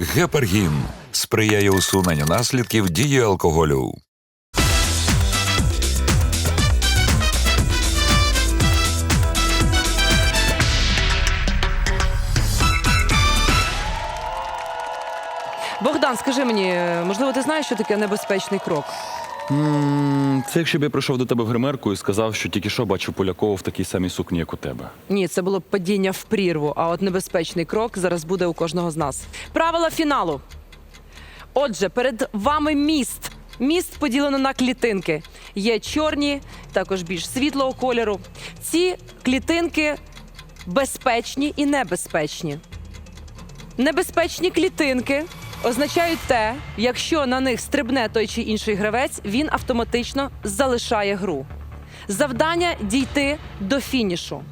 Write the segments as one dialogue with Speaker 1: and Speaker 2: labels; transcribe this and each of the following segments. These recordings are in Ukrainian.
Speaker 1: Гепаргін сприяє усуненню наслідків дії алкоголю.
Speaker 2: Богдан, скажи мені, можливо, ти знаєш, що таке небезпечний крок?
Speaker 3: Це якщо б я прийшов до тебе в гримерку і сказав, що тільки що бачу Полякова в такій самій сукні, як у тебе.
Speaker 2: Ні, це було б падіння в прірву, а от небезпечний крок зараз буде у кожного з нас. Правила фіналу. Отже, перед вами міст. Міст поділено на клітинки. Є чорні, також більш світлого кольору. Ці клітинки безпечні і небезпечні. Небезпечні клітинки означають те, якщо на них стрибне той чи інший гравець, він автоматично залишає гру. Завдання дійти до фінішу.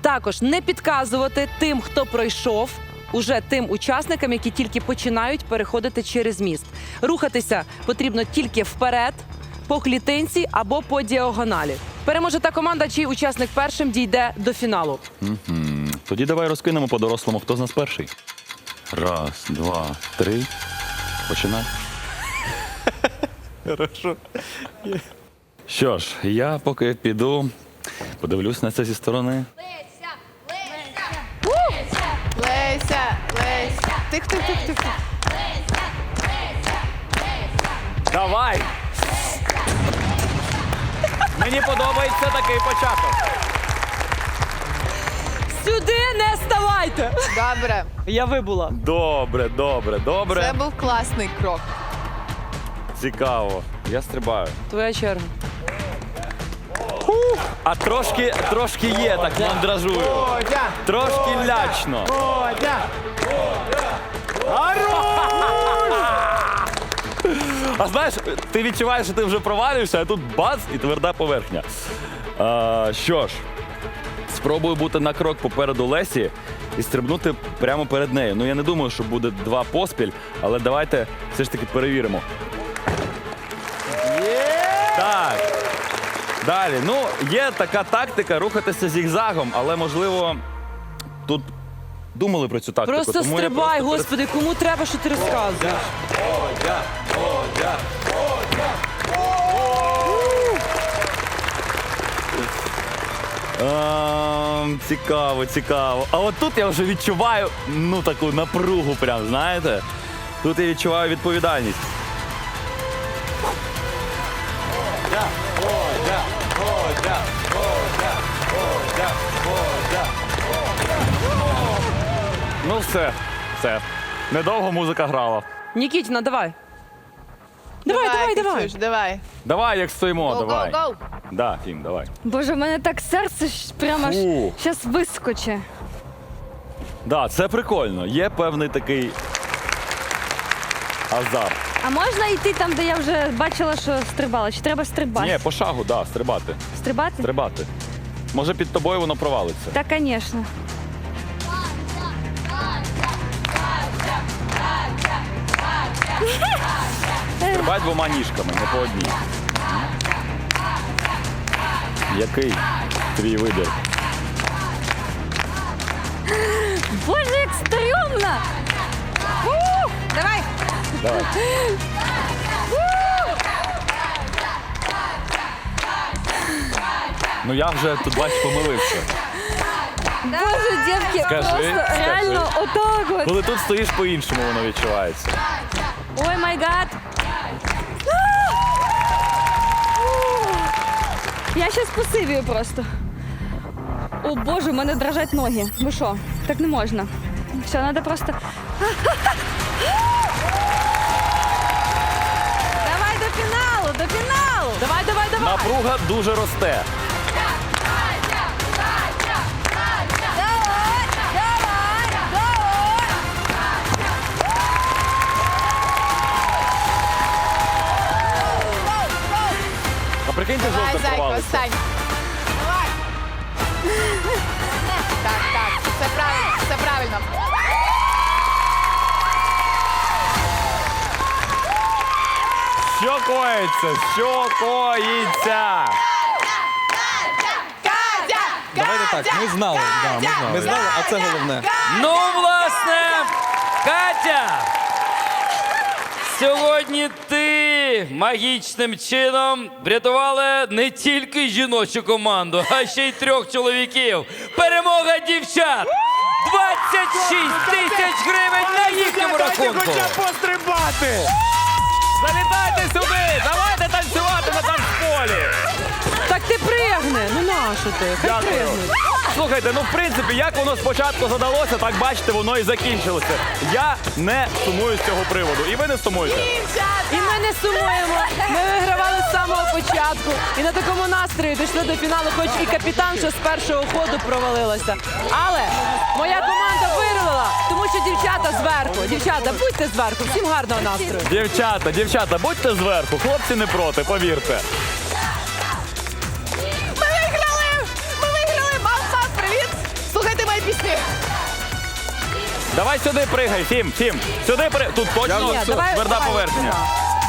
Speaker 2: Також не підказувати тим, хто пройшов, уже тим учасникам, які тільки починають переходити через міст. Рухатися потрібно тільки вперед, по клітинці або по діагоналі. Переможе та команда, чий учасник першим дійде до фіналу.
Speaker 3: Тоді давай розкинемо по-дорослому, хто з нас перший. Раз, два, три. Починай. Хорошо. Що ж, я поки піду, подивлюсь на це зі сторони.
Speaker 4: Леся, Леся. Леся, Леся, Леся. Тих, тих, тих, тих.
Speaker 5: Давай! Мені подобається такий початок.
Speaker 2: Сюди не ставайте!
Speaker 4: Добре.
Speaker 2: Я вибула.
Speaker 3: Добре, добре, добре.
Speaker 4: Це був класний крок.
Speaker 3: Цікаво. Я стрибаю.
Speaker 2: Твоя черга.
Speaker 5: А трошки, трошки є, так мандражую. Трошки лячно. А знаєш, ти відчуваєш, що ти вже провалюєшся, а тут бац і тверда поверхня. А, що ж, спробую бути на крок попереду Лесі і стрибнути прямо перед нею. Ну я не думаю, що буде два поспіль, але давайте все ж таки перевіримо. Так. Далі. Ну, є така тактика рухатися зігзагом, але можливо тут думали про цю тактику.
Speaker 2: Просто
Speaker 5: тому я
Speaker 2: стрибай,
Speaker 5: просто перес-
Speaker 2: господи, кому треба, що ти розказуєш?
Speaker 5: А, цікаво, цікаво. А от тут я вже відчуваю ну таку напругу, прям, знаєте? Тут я відчуваю відповідальність. Ну все, все. Недовго музика грала.
Speaker 2: Нікітіна, давай. Давай, давай, давай.
Speaker 4: Катюш, давай.
Speaker 5: Давай, як стоїмо,
Speaker 4: Go,
Speaker 5: давай.
Speaker 4: go, go.
Speaker 5: Да, Фім, давай.
Speaker 6: Боже, в мене так серце ж прямо аж
Speaker 5: Фу.
Speaker 6: зараз вискоче.
Speaker 5: Да, це прикольно. Є певний такий азарт.
Speaker 6: А можна йти там, де я вже бачила, що стрибала? Чи треба стрибати?
Speaker 5: Ні, по шагу, да, стрибати.
Speaker 6: Стрибати?
Speaker 5: Стрибати. Може під тобою воно провалиться.
Speaker 6: Так, звісно.
Speaker 5: Стрибай двома ніжками, не по одній. Який твій вибір?
Speaker 6: Боже, як стрьомно!
Speaker 4: Давай.
Speaker 5: Давай. Ну я вже тут бач помилився.
Speaker 6: Боже, дівки,
Speaker 5: Скажи,
Speaker 6: просто
Speaker 5: скажи.
Speaker 6: реально отак от.
Speaker 5: Коли тут стоїш по-іншому, воно відчувається.
Speaker 6: Ой, май гад. Я щас посивію просто. О боже, у мене дрожать ноги. Ви що? Так не можна. Все, треба просто.
Speaker 4: Давай до фіналу, до фіналу.
Speaker 2: Давай, давай, давай.
Speaker 5: Напруга дуже росте. жовтим
Speaker 4: зайка,
Speaker 5: провалиться.
Speaker 4: остань. Давай. Так, так, все правильно, все правильно.
Speaker 5: Що коїться? Що коїться?
Speaker 4: Катя!
Speaker 7: Давайте так, ми знали. Да, ми знали. Ми знали, а це головне.
Speaker 5: Ну, власне, Катя!
Speaker 7: Сьогодні ти магічним чином врятували не тільки жіночу команду, а ще й трьох чоловіків. Перемога дівчат! 26 тисяч гривень на їхньому рахунку!
Speaker 5: пострибати! Залітайте сюди! Давайте
Speaker 2: пригни. Ти? Хай
Speaker 5: Дякую.
Speaker 2: пригнуть.
Speaker 5: Слухайте, ну в принципі, як воно спочатку задалося, так бачите, воно і закінчилося. Я не сумую з цього приводу. І ви не сумуєте.
Speaker 2: І ми не сумуємо. Ми вигравали з самого початку. І на такому настрої дійшли до фіналу, хоч і капітан, що з першого ходу провалилася. Але моя команда вирвала, тому що дівчата зверху. Дівчата, будьте зверху. Всім гарного настрою.
Speaker 5: Дівчата, дівчата, будьте зверху, хлопці не проти, повірте. Давай сюди пригай, Фім, Фім. Сюди при... Тут точно
Speaker 2: Ні, давай,
Speaker 5: тверда
Speaker 2: давай,
Speaker 5: поверхня.
Speaker 2: сюди.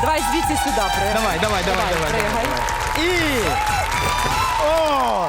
Speaker 2: Давай звідси сюди пригай.
Speaker 8: Давай, давай, давай, давай.
Speaker 2: пригай.
Speaker 8: І. О!